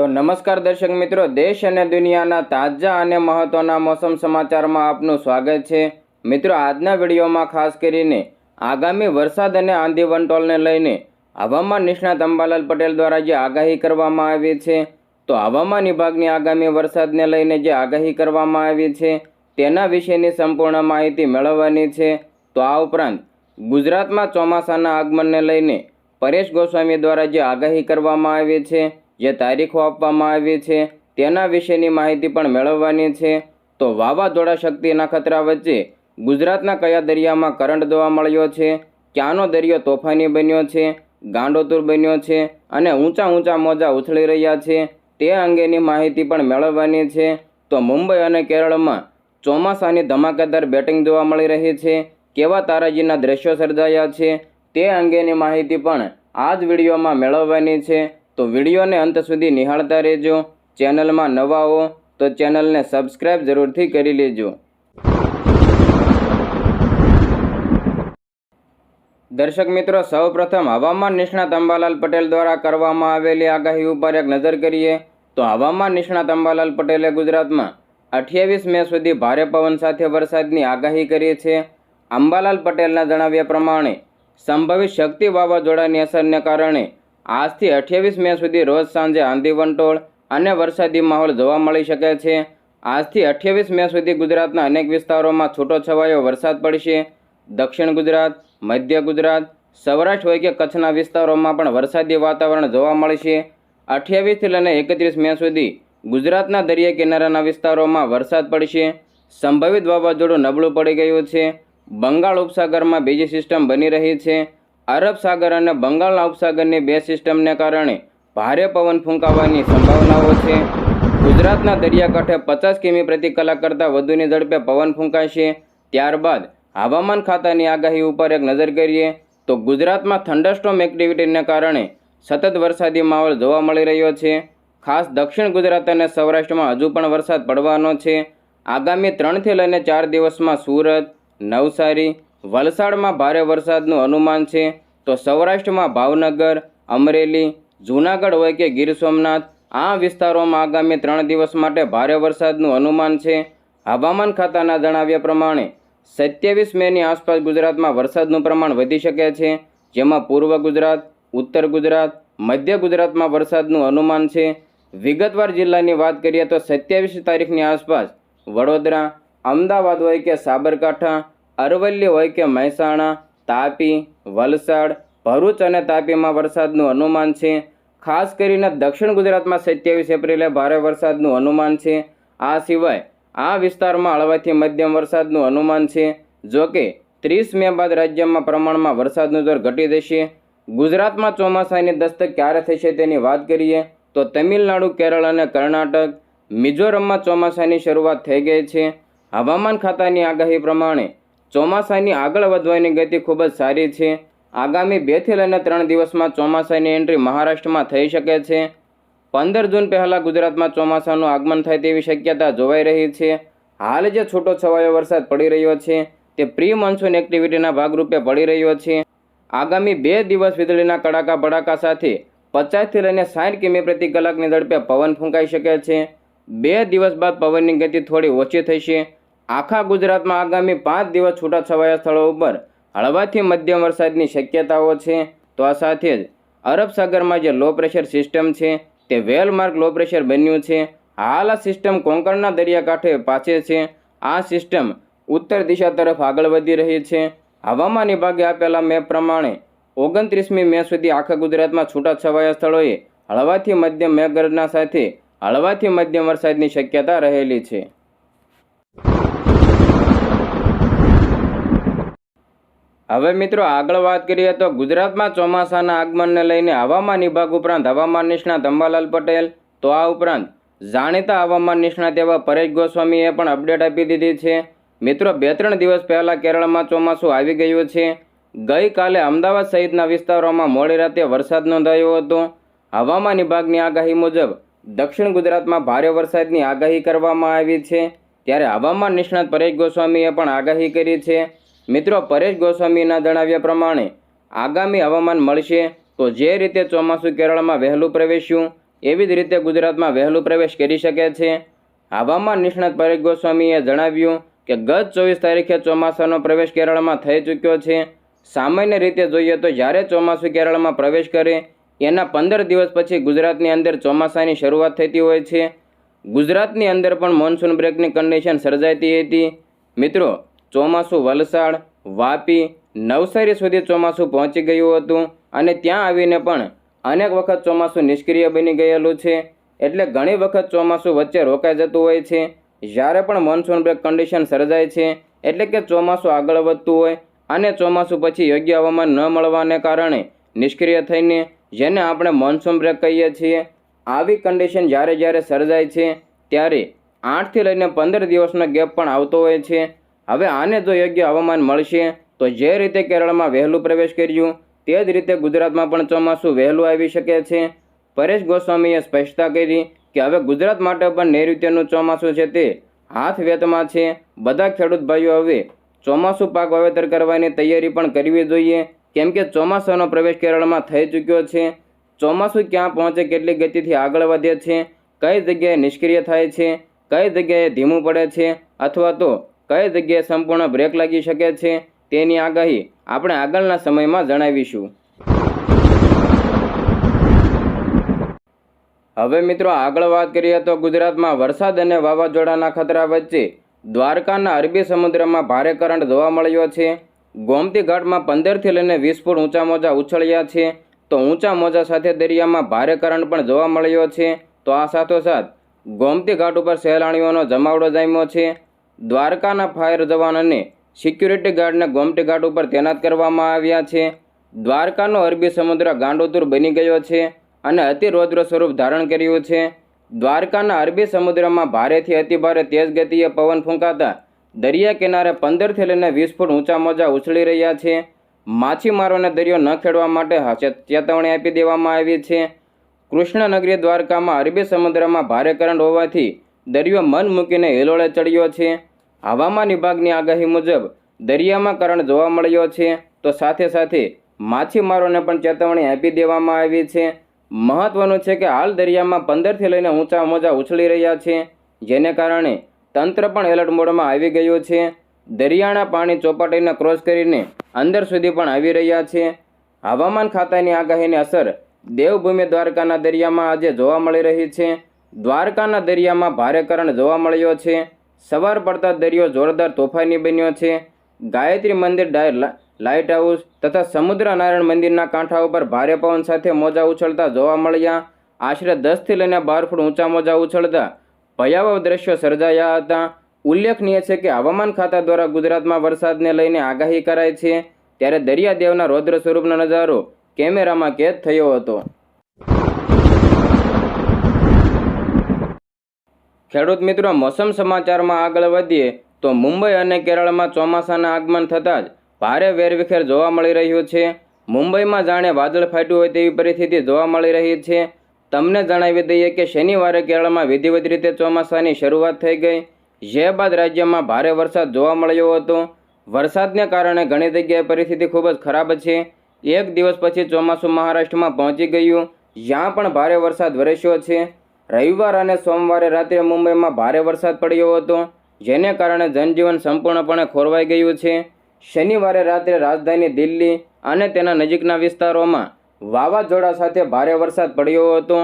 તો નમસ્કાર દર્શક મિત્રો, દેશ અને દુનિયાના તાજા અને મહત્વના મોસમ સમાચારમાં આપનું સ્વાગત છે. મિત્રો, આજના વિડીયોમાં ખાસ કરીને આગામી વરસાદ અને આંધી વંટોલને લઈને હવામાન નિષ્ણાત અંબાલાલ પટેલ દ્વારા જે આગાહી કરવામાં આવી છે, તો હવામાન વિભાગની આગામી વરસાદને લઈને જે આગાહી કરવામાં આવી છે, તેના વિશેની સંપૂર્ણ માહિતી મેળવવાની છે. તો આ ઉપરાંત ગુજરાતમાં ચોમાસાના આગમનને લઈને પરેશ ગોસ્વામી દ્વારા જે આગાહી કરવામાં આવી છે જે તારીખો આપવામાં આવી છે, તેના વિશેની માહિતી પણ મેળવવાની છે. તો વાવાઝોડા શક્તિના ખતરા વચ્ચે ગુજરાતના કયા દરિયામાં કરંટ જોવા મળ્યો છે? ક્યાંનો દરિયો તોફાની બન્યો છે? ગાંડોતુર બન્યો છે અને ઊંચા ઊંચા મોજા ઉછળી રહ્યા છે, તે અંગેની માહિતી પણ મેળવવાની છે. તો મુંબઈ અને કેરળમાં ચોમાસાની ધમાકેદાર બેટિંગ જોવા મળી રહી છે. કેવા તારાજીના દ્રશ્યો સર્જાયા છે, તે અંગેની માહિતી પણ આ જ વિડીયોમાં મેળવવાની છે. તો વિડીયોને અંત સુધી નિહાળતા રહેજો. ચેનલમાં નવા હો તો ચેનલને સબસ્ક્રાઈબ જરૂરથી કરી લેજો. દર્શક મિત્રો, સૌપ્રથમ હવામાન નિષ્ણાત અંબાલાલ પટેલ દ્વારા કરવામાં આવેલી આગાહી ઉપર એક નજર કરીએ તો હવામાન નિષ્ણાત અંબાલાલ પટેલે ગુજરાતમાં અઠ્યાવીસ મે સુધી ભારે પવન સાથે વરસાદની આગાહી કરી છે. અંબાલાલ પટેલના જણાવ્યા પ્રમાણે, સંભવિત શક્તિ વાવાઝોડાની અસરને કારણે આજથી અઠ્યાવીસ મે સુધી રોજ સાંજે આંધી વંટોળ અને વરસાદી માહોલ જોવા મળી શકે છે. આજથી અઠ્યાવીસ મે સુધી ગુજરાતના અનેક વિસ્તારોમાં છૂટોછવાયો વરસાદ પડશે. દક્ષિણ ગુજરાત, મધ્ય ગુજરાત, સૌરાષ્ટ્ર હોય કે કચ્છના વિસ્તારોમાં પણ વરસાદી વાતાવરણ જોવા મળશે. અઠ્યાવીસથી લઈને એકત્રીસ મે સુધી ગુજરાતના દરિયા કિનારાના વિસ્તારોમાં વરસાદ પડશે. સંભવિત વાવાઝોડું નબળું પડી ગયું છે. બંગાળ ઉપસાગરમાં બીજી સિસ્ટમ બની રહી છે. અરબ સાગર અને બંગાળના ઉપસાગરની બે સિસ્ટમને કારણે ભારે પવન ફૂંકાવાની સંભાવનાઓ છે. ગુજરાતના દરિયાકાંઠે પચાસ કિમી પ્રતિ કલાક કરતાં વધુની ઝડપે પવન ફૂંકાશે. ત્યારબાદ હવામાન ખાતાની આગાહી ઉપર એક નજર કરીએ તો ગુજરાતમાં થંડરસ્ટોમ એક્ટિવિટીને કારણે સતત વરસાદી માહોલ જોવા મળી રહ્યો છે. ખાસ દક્ષિણ ગુજરાત અને સૌરાષ્ટ્રમાં હજુ પણ વરસાદ પડવાનો છે. આગામી ત્રણથી લઈને ચાર દિવસમાં સુરત, નવસારી વલસાડમાં ભારે વરસાદનું અનુમાન છે, તો સૌરાષ્ટ્રમાં ભાવનગર, અમરેલી, જૂનાગઢ હોય કે ગીર સોમનાથ, આ વિસ્તારોમાં આગામી ત્રણ દિવસ માટે ભારે વરસાદનું અનુમાન છે. હવામાન ખાતાના જણાવ્યા પ્રમાણે, સત્યાવીસ મેની આસપાસ ગુજરાતમાં વરસાદનું પ્રમાણ વધી શકે છે, જેમાં પૂર્વ ગુજરાત, ઉત્તર ગુજરાત, મધ્ય ગુજરાતમાં વરસાદનું અનુમાન છે. વિગતવાર જિલ્લાની વાત કરીએ તો સત્યાવીસ તારીખની આસપાસ વડોદરા, અમદાવાદ હોય કે સાબરકાંઠા અરવલ્લી હોય કે મહેસાણા, તાપી, વલસાડ, ભરૂચ અને તાપીમાં વરસાદનું અનુમાન છે. ખાસ કરીને દક્ષિણ ગુજરાતમાં સત્યાવીસ એપ્રિલે ભારે વરસાદનું અનુમાન છે. આ સિવાય આ વિસ્તારમાં હળવાથી મધ્યમ વરસાદનું અનુમાન છે. જો કે ત્રીસ મે બાદ રાજ્યમાં પ્રમાણમાં વરસાદનું દર ઘટી જશે. ગુજરાતમાં ચોમાસાની દસ્તક ક્યારે થશે તેની વાત કરીએ તો તમિલનાડુ, કેરળ અને કર્ણાટક, મિઝોરમમાં ચોમાસાની શરૂઆત થઈ ગઈ છે. હવામાન ખાતાની આગાહી પ્રમાણે ચોમાસાની આગળ વધવાની ગતિ ખૂબ જ સારી છે. આગામી બેથી લઈને ત્રણ દિવસમાં ચોમાસાની એન્ટ્રી મહારાષ્ટ્રમાં થઈ શકે છે. પંદર જૂન પહેલાં ગુજરાતમાં ચોમાસાનું આગમન થાય તેવી શક્યતા જોવાઈ રહી છે. હાલ જે છૂટો છવાયો વરસાદ પડી રહ્યો છે, તે પ્રી મોન્સૂન એક્ટિવિટીના ભાગરૂપે પડી રહ્યો છે. આગામી બે દિવસ વીજળીના કડાકા ભડાકા સાથે પચાસથી લઈને સાઠ કિમી પ્રતિ કલાકની ઝડપે પવન ફૂંકાઈ શકે છે. બે દિવસ બાદ પવનની ગતિ થોડી ઓછી થશે. આખા ગુજરાતમાં આગામી પાંચ દિવસ છૂટાછવાયા સ્થળો ઉપર હળવાથી મધ્યમ વરસાદની શક્યતાઓ છે. તો આ સાથે જ અરબ સાગરમાં જે લો પ્રેશર સિસ્ટમ છે, તે વેલમાર્ક લો પ્રેશર બન્યું છે. હાલ આ સિસ્ટમ કોંકણના દરિયાકાંઠે પાછે છે. આ સિસ્ટમ ઉત્તર દિશા તરફ આગળ વધી રહી છે. હવામાન વિભાગે આપેલા મેપ પ્રમાણે ઓગણત્રીસમી મે સુધી આખા ગુજરાતમાં છૂટાછવાયા સ્થળોએ હળવાથી મધ્યમ મેઘગર્જના સાથે હળવાથી મધ્યમ વરસાદની શક્યતા રહેલી છે. હવે મિત્રો આગળ વાત કરીએ તો ગુજરાતમાં ચોમાસાના આગમનને લઈને હવામાન વિભાગ ઉપરાંત હવામાન નિષ્ણાત અંબાલાલ પટેલ, તો આ ઉપરાંત જાણીતા હવામાન નિષ્ણાત એવા પરેશ ગોસ્વામીએ પણ અપડેટ આપી દીધી છે. મિત્રો બે ત્રણ દિવસ પહેલાં કેરળમાં ચોમાસું આવી ગયું છે. ગઈકાલે અમદાવાદ સહિતના વિસ્તારોમાં મોડી રાતે વરસાદ નોંધાયો હતો. હવામાન વિભાગની આગાહી મુજબ દક્ષિણ ગુજરાતમાં ભારે વરસાદની આગાહી કરવામાં આવી છે. ત્યારે હવામાન નિષ્ણાત પરેશ ગોસ્વામીએ પણ આગાહી કરી છે. મિત્રો પરેશ ગોસ્વામીના જણાવ્યા પ્રમાણે, આગામી હવામાન મળશે તો જે રીતે ચોમાસું કેરળમાં વહેલું પ્રવેશ્યું, એવી જ રીતે ગુજરાતમાં વહેલું પ્રવેશ કરી શકે છે. હવામાન નિષ્ણાત પરેશ ગોસ્વામીએ જણાવ્યું કે, ગત ચોવીસ તારીખે ચોમાસાનો પ્રવેશ કેરળમાં થઈ ચૂક્યો છે. સામાન્ય રીતે જોઈએ તો જ્યારે ચોમાસું કેરળમાં પ્રવેશ કરે, એના પંદર દિવસ પછી ગુજરાતની અંદર ચોમાસાની શરૂઆત થતી હોય છે. ગુજરાતની અંદર પણ મોન્સૂન બ્રેકની કન્ડિશન સર્જાતી હતી. મિત્રો ચોમાસું વલસાડ, વાપી, નવસારી સુધી ચોમાસું પહોંચી ગયું હતું અને ત્યાં આવીને પણ અનેક વખત ચોમાસું નિષ્ક્રિય બની ગયેલું છે. એટલે ઘણી વખત ચોમાસું વચ્ચે રોકાઈ જતું હોય છે. જ્યારે પણ મોન્સૂન બ્રેક કન્ડિશન સર્જાય છે, એટલે કે ચોમાસું આગળ વધતું હોય અને ચોમાસું પછી યોગ્ય હવામાન ન મળવાને કારણે નિષ્ક્રિય થઈને, જેને આપણે મોન્સૂન બ્રેક કહીએ છીએ, આવી કન્ડિશન જ્યારે જ્યારે સર્જાય છે, ત્યારે આઠથી લઈને પંદર દિવસનો ગેપ પણ આવતો હોય છે. હવે આને જો યોગ્ય હવામાન મળશે, તો જે રીતે કેરળમાં વહેલું પ્રવેશ કર્યું, તે જ રીતે ગુજરાતમાં પણ ચોમાસું વહેલું આવી શકે છે. પરેશ ગોસ્વામીએ સ્પષ્ટતા કરી કે હવે ગુજરાત માટે પણ નૈઋત્યનું ચોમાસું છે તે હાથ વેતમાં છે. બધા ખેડૂત ભાઈઓ હવે ચોમાસું પાક વાવેતર કરવાની તૈયારી પણ કરવી જોઈએ, કેમ કે ચોમાસાનો પ્રવેશ કેરળમાં થઈ ચૂક્યો છે. ચોમાસું ક્યાં પહોંચે કેટલી ગતિથી આગળ વધે છે, કઈ જગ્યાએ નિષ્ક્રિય થાય છે, કઈ જગ્યાએ ધીમું પડે છે, અથવા તો કઈ જગ્યાએ સંપૂર્ણ બ્રેક લાગી શકે છે તેની આગાહી આપણે આગળના સમયમાં જણાવીશું. હવે મિત્રો આગળ વાત કરીએ તો ગુજરાતમાં વરસાદ અને વાવાઝોડાના ખતરા વચ્ચે દ્વારકાના અરબી સમુદ્રમાં ભારે કરંટ જોવા મળ્યો છે. ગોમતી ઘાટમાં પંદરથી લઈને વીસ ફૂટ ઊંચા મોજા ઉછળ્યા છે. તો ઊંચા મોજા સાથે દરિયામાં ભારે કરંટ પણ જોવા મળ્યો છે. તો આ સાથોસાથ ગોમતી ઘાટ ઉપર સહેલાણીઓનો જમાવડો જામ્યો છે. દ્વારકાના ફાયર જવાન અને સિક્યુરિટી ગાર્ડને ગોમટી ઘાટ ઉપર તૈનાત કરવામાં આવ્યા છે. દ્વારકાનો અરબી સમુદ્ર ગાંડોતુર બની ગયો છે અને અતિ રૌદ્ર સ્વરૂપ ધારણ કર્યું છે. દ્વારકાના અરબી સમુદ્રમાં ભારેથી અતિભારે તેજ ગતિએ પવન ફૂંકાતા દરિયા કિનારે પંદરથી લઈને વીસ ફૂટ ઊંચા મોજા ઉછળી રહ્યા છે. માછીમારોને દરિયો ન ખેડવા માટે ચેતવણી આપી દેવામાં આવી છે. કૃષ્ણનગરી દ્વારકામાં અરબી સમુદ્રમાં ભારે કરંટ હોવાથી દરિયો મન મૂકીને હિલોળે ચડ્યો છે. હવામાન વિભાગની આગાહી મુજબ, દરિયામાં કરંટ જોવા મળ્યો છે, તો સાથે સાથે માછીમારોને પણ ચેતવણી આપી દેવામાં આવી છે. મહત્વનું છે કે હાલ દરિયામાં પંદરથી લઈને ઊંચા મોજા ઉછળી રહ્યા છે, જેને કારણે તંત્ર પણ એલર્ટ મોડમાં આવી ગયું છે. દરિયાના પાણી ચોપાટીને ક્રોસ કરીને અંદર સુધી પણ આવી રહ્યા છે. હવામાન ખાતાની આગાહીની અસર દેવભૂમિ દ્વારકાના દરિયામાં આજે જોવા મળી રહી છે. દ્વારકાના દરિયામાં ભારે કરંટ જોવા મળ્યો છે. સવાર પડતા દરિયો જોરદાર તોફાની બન્યો છે. ગાયત્રી મંદિર ડાયર લાઇટ હાઉસ તથા સમુદ્રનારાયણ મંદિરના કાંઠા ઉપર ભારે પવન સાથે મોજા ઉછળતા જોવા મળ્યા. આશરે દસથી લઈને બાર ફૂટ ઊંચા મોજા ઉછળતા ભયાવહ દ્રશ્યો સર્જાયા હતા. ઉલ્લેખનીય છે કે હવામાન ખાતા દ્વારા ગુજરાતમાં વરસાદને લઈને આગાહી કરાઈ છે. ત્યારે દરિયાદેવના રૌદ્ર સ્વરૂપનો નજારો કેમેરામાં કેદ થયો હતો. ખેડૂત મિત્રો, મોસમ સમાચારમાં આગળ વધીએ તો મુંબઈ અને કેરળમાં ચોમાસાના આગમન થતાં જ ભારે વેરવિખેર જોવા મળી રહ્યું છે. મુંબઈમાં જાણે વાદળ ફાટ્યું હોય તેવી પરિસ્થિતિ જોવા મળી રહી છે. તમને જણાવી દઈએ કે શનિવારે કેરળમાં વિધિવત રીતે ચોમાસાની શરૂઆત થઈ ગઈ. જે બાદ રાજ્યમાં ભારે વરસાદ જોવા મળ્યો હતો. વરસાદને કારણે ઘણી જગ્યાએ પરિસ્થિતિ ખૂબ જ ખરાબ છે. એક દિવસ પછી ચોમાસું મહારાષ્ટ્રમાં પહોંચી ગયું. જ્યાં પણ ભારે વરસાદ વરસ્યો છે. રવિવાર અને સોમવારે રાત્રે મુંબઈમાં ભારે વરસાદ પડ્યો હતો, જેને કારણે જનજીવન સંપૂર્ણપણે ખોરવાઈ ગયું છે. શનિવારે રાત્રે રાજધાની દિલ્હી અને તેના નજીકના વિસ્તારોમાં વાવાઝોડા સાથે ભારે વરસાદ પડ્યો હતો.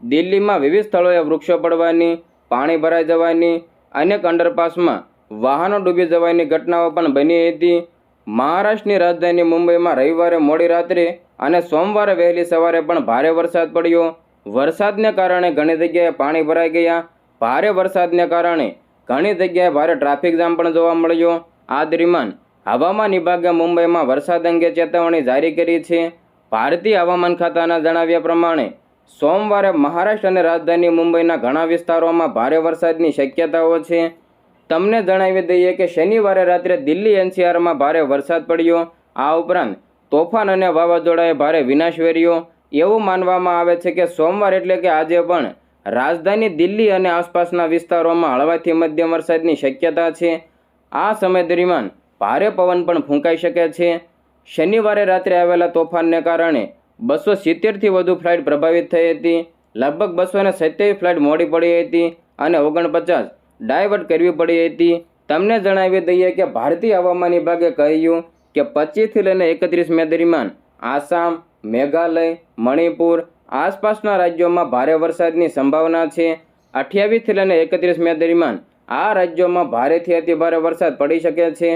દિલ્હીમાં વિવિધ સ્થળોએ વૃક્ષો પડવાની, પાણી ભરાઈ જવાની, અનેક અંડરપાસમાં વાહનો ડૂબી જવાની ઘટનાઓ પણ બની હતી. મહારાષ્ટ્રની રાજધાની મુંબઈમાં રવિવારે મોડી રાત્રે અને સોમવારે વહેલી સવારે પણ ભારે વરસાદ પડ્યો. વરસાદને કારણે ઘણી જગ્યાએ પાણી ભરાઈ ગયા. ભારે વરસાદને કારણે ઘણી જગ્યાએ ભારે ટ્રાફિક જામ પણ જોવા મળ્યો. આ દરમિયાન હવામાન વિભાગે મુંબઈમાં વરસાદ અંગે ચેતવણી જારી કરી છે. ભારતીય હવામાન ખાતાના જણાવ્યા પ્રમાણે, સોમવારે મહારાષ્ટ્ર અને રાજધાની મુંબઈના ઘણા વિસ્તારોમાં ભારે વરસાદની શક્યતાઓ છે. તમને જણાવી દઈએ કે શનિવારે રાત્રે દિલ્હી એનસીઆરમાં ભારે વરસાદ પડ્યો. આ ઉપરાંત તોફાન અને વાવાઝોડાએ ભારે વિનાશ વેર્યો. એવું માનવામાં આવે છે કે સોમવાર એટલે કે આજે પણ રાજધાની દિલ્હી અને આસપાસના વિસ્તારોમાં હળવાથી મધ્યમ વરસાદની શક્યતા છે. આ સમય દરમિયાન ભારે પવન પણ ફૂંકાઈ શકે છે. શનિવારે રાત્રે આવેલા તોફાનને કારણે બસો સિત્તેરથી વધુ ફ્લાઇટ પ્રભાવિત થઈ હતી. લગભગ બસો ને સત્યાવીસ ફ્લાઇટ મોડી પડી હતી અને ઓગણપચાસ ડાયવર્ટ કરવી પડી હતી. તમને જણાવી દઈએ કે ભારતીય હવામાન વિભાગે કહ્યું કે પચીસથી લઈને એકત્રીસ મે દરમિયાન આસામ મેઘાલય, મણિપુર, આસપાસના રાજ્યોમાં ભારે વરસાદની સંભાવના છે. અઠ્યાવીસથી લઈને એકત્રીસ મે દરમિયાન આ રાજ્યોમાં ભારેથી અતિભારે વરસાદ પડી શકે છે.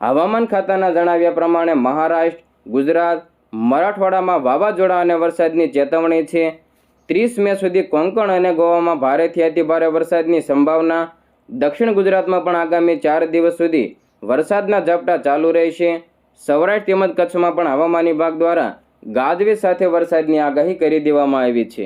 હવામાન ખાતાના જણાવ્યા પ્રમાણે મહારાષ્ટ્ર, ગુજરાત, મરાઠવાડામાં વાવાઝોડા અને વરસાદની ચેતવણી છે. ત્રીસ મે સુધી કોંકણ અને ગોવામાં ભારેથી અતિભારે વરસાદની સંભાવના. દક્ષિણ ગુજરાતમાં પણ આગામી ચાર દિવસ સુધી વરસાદના ઝાપટા ચાલુ રહેશે. સૌરાષ્ટ્ર તેમજ કચ્છમાં પણ હવામાન વિભાગ દ્વારા ગાજવીજ સાથે વરસાદની આગાહી કરી દેવામાં આવી છે.